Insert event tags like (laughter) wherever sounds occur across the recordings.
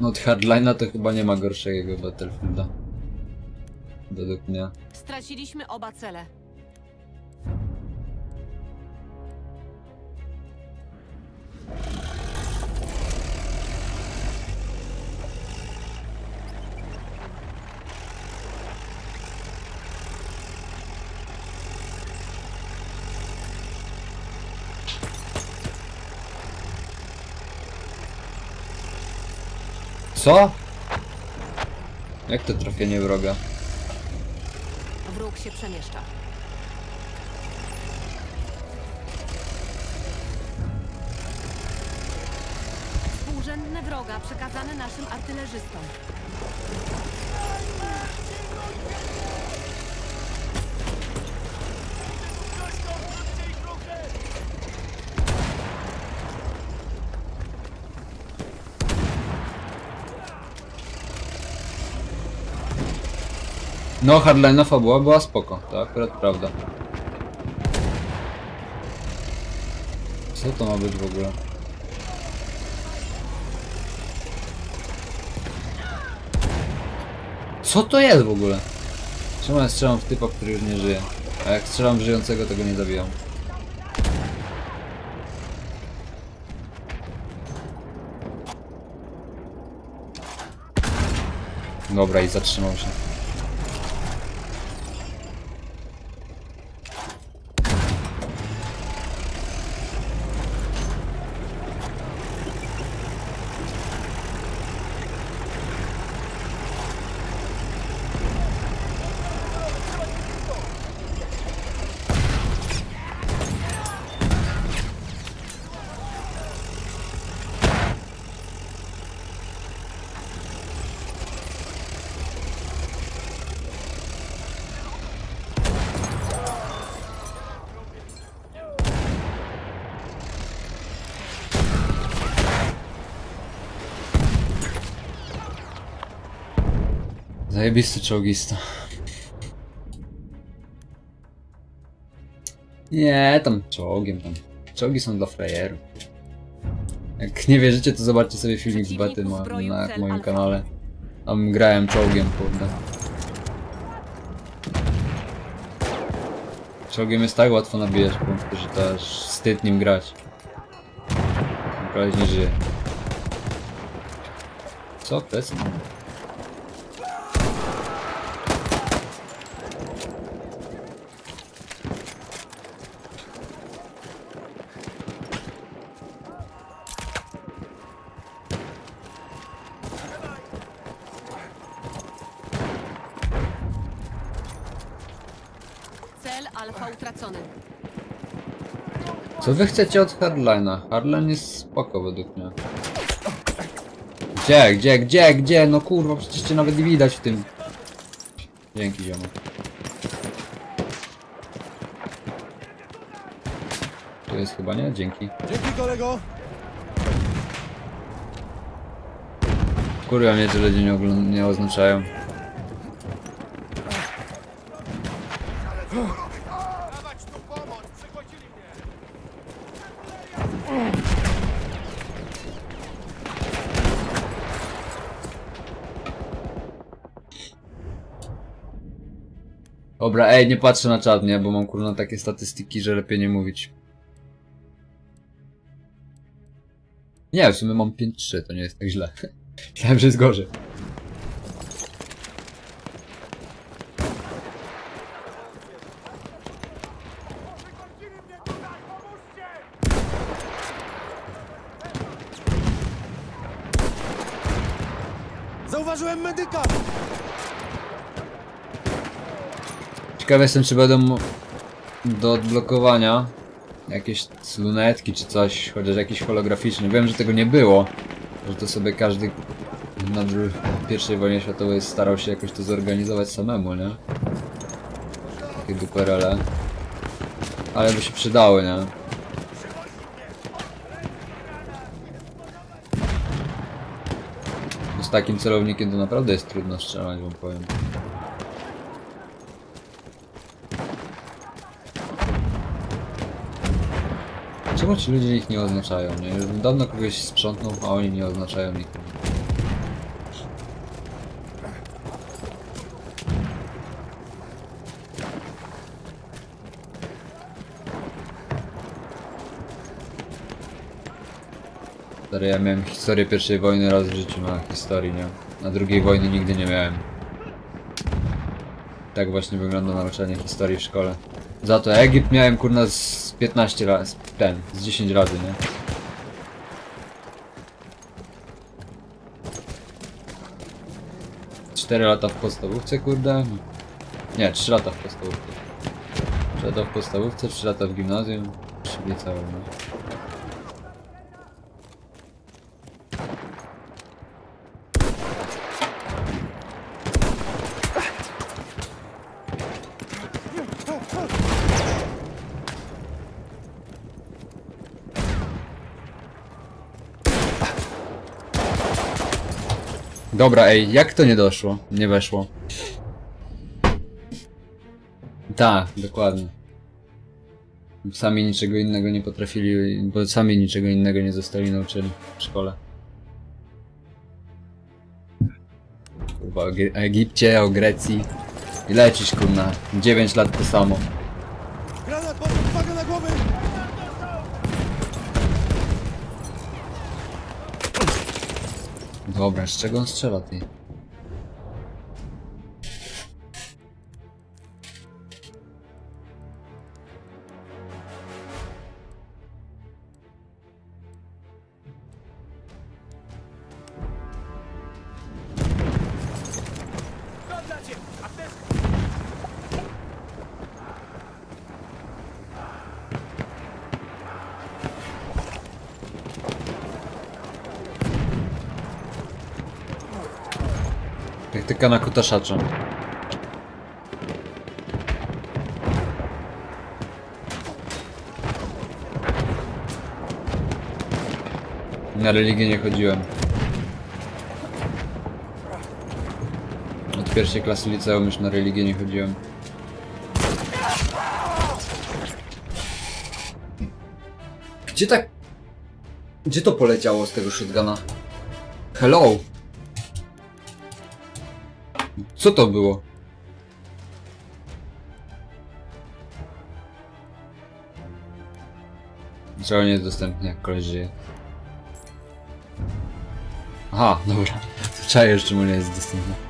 No od Hardline'a to chyba nie ma gorszego Battlefielda. Według mnie. Straciliśmy oba cele. Co? Jak to trafienie wroga? Wróg się przemieszcza. Współrzędne wroga przekazane naszym artylerzystom. No, Hardline'a fabuła była spoko, to akurat prawda. Co to ma być w ogóle? Co to jest w ogóle? Czemu ja strzelam w typa, który już nie żyje? A jak strzelam w żyjącego, to go nie zabijam. Dobra, i zatrzymał się. Zajebisty czołgista. Nie, tam czołgiem tam. Czołgi są dla frajerów. Jak nie wierzycie, to zobaczcie sobie filmik z Baty ma, na moim kanale. Tam grałem czołgiem, kurde. Czołgiem jest tak łatwo nabijać punkty, że to aż wstyd nim grać. Koleś nie żyje. Co? Plecy? Cel Alfa utracony. Co wy chcecie od Hardline'a? Hardline jest spoko według mnie. Gdzie, gdzie, gdzie, gdzie? No kurwa, przecież cię nawet nie widać w tym. Dzięki ziomu. Tu jest chyba nie? Dzięki. Dzięki kolego! Kurwa mnie ludzie nie, nie oznaczają. Dawać tu pomoc! Przychodzili mnie! Dobra, ej, nie patrzę na czat, nie? Bo mam kurwa takie statystyki, że lepiej nie mówić. Nie, w sumie mam 5-3, to nie jest tak źle. (laughs) Myślałem, że jest gorzej. Zauważyłem medyka! Ciekawy jestem, czy będą do odblokowania jakieś lunetki czy coś, chociaż jakiś holograficzny. Wiem, że tego nie było, że to sobie każdy na pierwszej wojnie światowej starał się jakoś to zorganizować samemu, nie? Takie duperele. Ale by się przydały, nie? Z takim celownikiem to naprawdę jest trudno strzelać, wam powiem. Czemu ci ludzie ich nie oznaczają, nie? Dawno kogoś sprzątnął, a oni nie oznaczają nikogo. Stary, ja miałem historię pierwszej wojny raz w życiu na historii, nie? A drugiej wojny nigdy nie miałem. Tak właśnie wygląda nauczanie historii w szkole. Za to Egipt miałem kurna z 15 razy, ten, z 10 razy, nie? Cztery lata w podstawówce, kurde. Nie, 3 lata w podstawówce. 3 lata w podstawówce, 3 lata w gimnazjum, 3 w liceum, no. Dobra, ej, jak to nie doszło? Nie weszło. Tak, dokładnie. Sami niczego innego nie potrafili, bo sami niczego innego nie zostali nauczeni w szkole. Kurwa, o Egipcie, o Grecji. I lecisz, kurna. 9 lat to samo. Dobra, z czego on strzela, ty? Taktyka na kutaszacza. Na religię nie chodziłem. Od pierwszej klasy liceum już na religię nie chodziłem. Gdzie tak... Gdzie to poleciało z tego shotguna? Hello! Co to było? Dlaczego nie jest dostępny, jak koleś żyje? Aha, dobra. To czaję, czemu nie jest dostępny.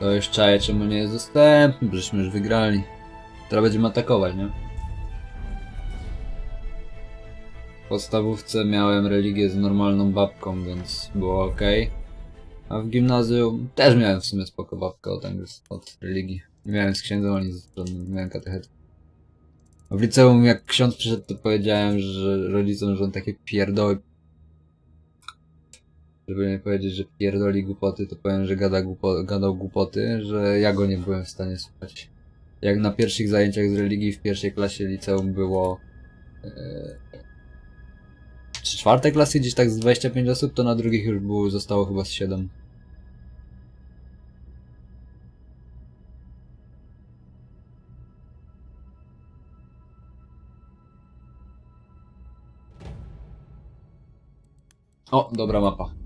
To już czaję, czemu nie jest dostępny, bo żeśmy już wygrali. Teraz będziemy atakować, nie? W podstawówce miałem religię z normalną babką, więc było ok. A w gimnazjum też miałem w sumie spoko babkę od, angiels- od religii. Nie miałem z księdzem ani z żadnym, miałem katechetki. A W liceum jak ksiądz przyszedł, to powiedziałem, że rodzicom, że on takie pierdoły żeby nie powiedzieć, że pierdoli głupoty, to powiem, że gada głupo, gadał głupoty, że ja go nie byłem w stanie słuchać. Jak na pierwszych zajęciach z religii w pierwszej klasie liceum było e, czy czwartej klasy gdzieś tak z 25 osób, to na drugich już było, zostało chyba z 7. O, dobra mapa.